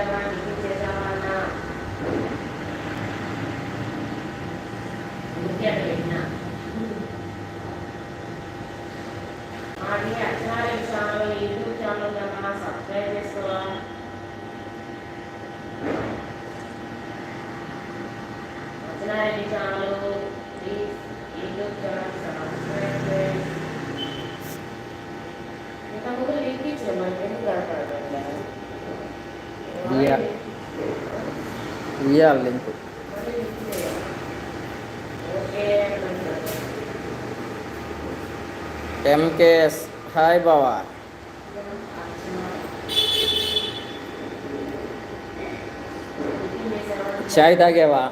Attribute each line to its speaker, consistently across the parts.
Speaker 1: చేసావా టిఫిన్ చేసావా అన్నా ఊరికే అక్షరాల ఛానల్ యూట్యూబ్ ఛానల్ కన్నా సబ్స్క్రైబ్ చేసుకోవా Akshara Reddy channel please YouTube channel subscribe చేయండి
Speaker 2: ఇవ్వాలి లింక్
Speaker 1: మళ్ళీ లింక్ చేయాలి ఓకే అంటున్నాను.
Speaker 2: ఎంకేఎస్ హాయ్ బావా చాయ్ తాగేవా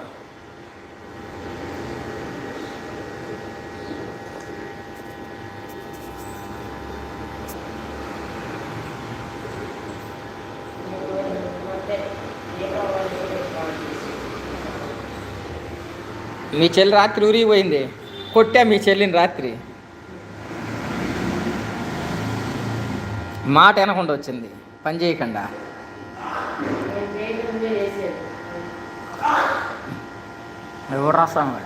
Speaker 2: మీ చెల్లి రాత్రి ఊరిపోయింది కొట్టా మీ చెల్లిని రాత్రి. మాట వినకుండా వచ్చింది. పని చేయకుండా. ఎవరు రాస్తాం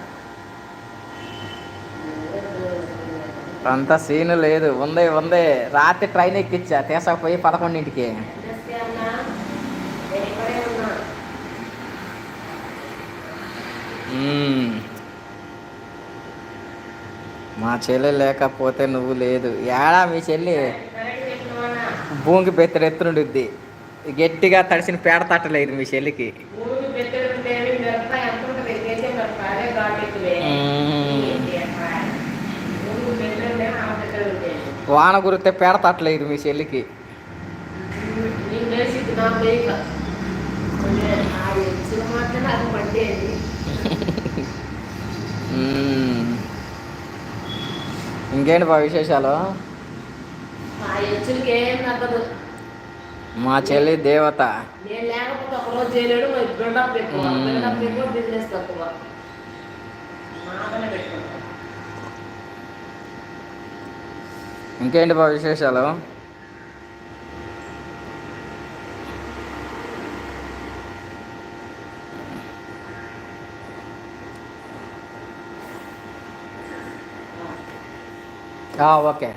Speaker 2: అంత సీను లేదు. ఉంది ఉంది. రాత్రి ట్రైన్ ఎక్కిచ్చా తీసకపోయి పదకొండింటికి మ్మ్. మా చెల్లి లేకపోతే నువ్వు లేదు. ఏడా మీ చెల్లి? భూమికి బెత్తడు ఎత్తునుండుద్ది. గట్టిగా తడిసిన పేడ తట్టలేదు మీ చెల్లికి. వాన కురితే పేడ తట్టలేదు మీ చెల్లికి. ఇంకేంటి బా విశేషాలు? మా చెల్లి దేవత.
Speaker 1: నేను లేకపోతే ఒక
Speaker 2: ఓకే.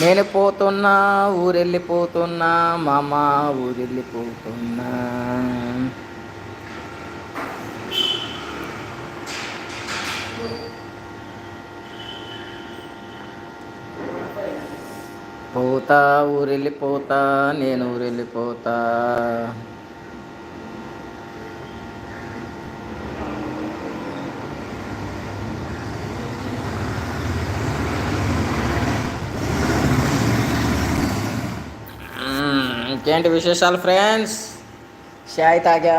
Speaker 2: నేను పోతున్నా ఊరెళ్ళిపోతున్నా మామ ఊరెళ్ళిపోతున్నా. పోతా ఊరెళ్ళిపోతా నేను ఊరెళ్ళిపోతా. ఇంకేంటి విశేషాలు ఫ్రెండ్స్? షాయ్ తాగా.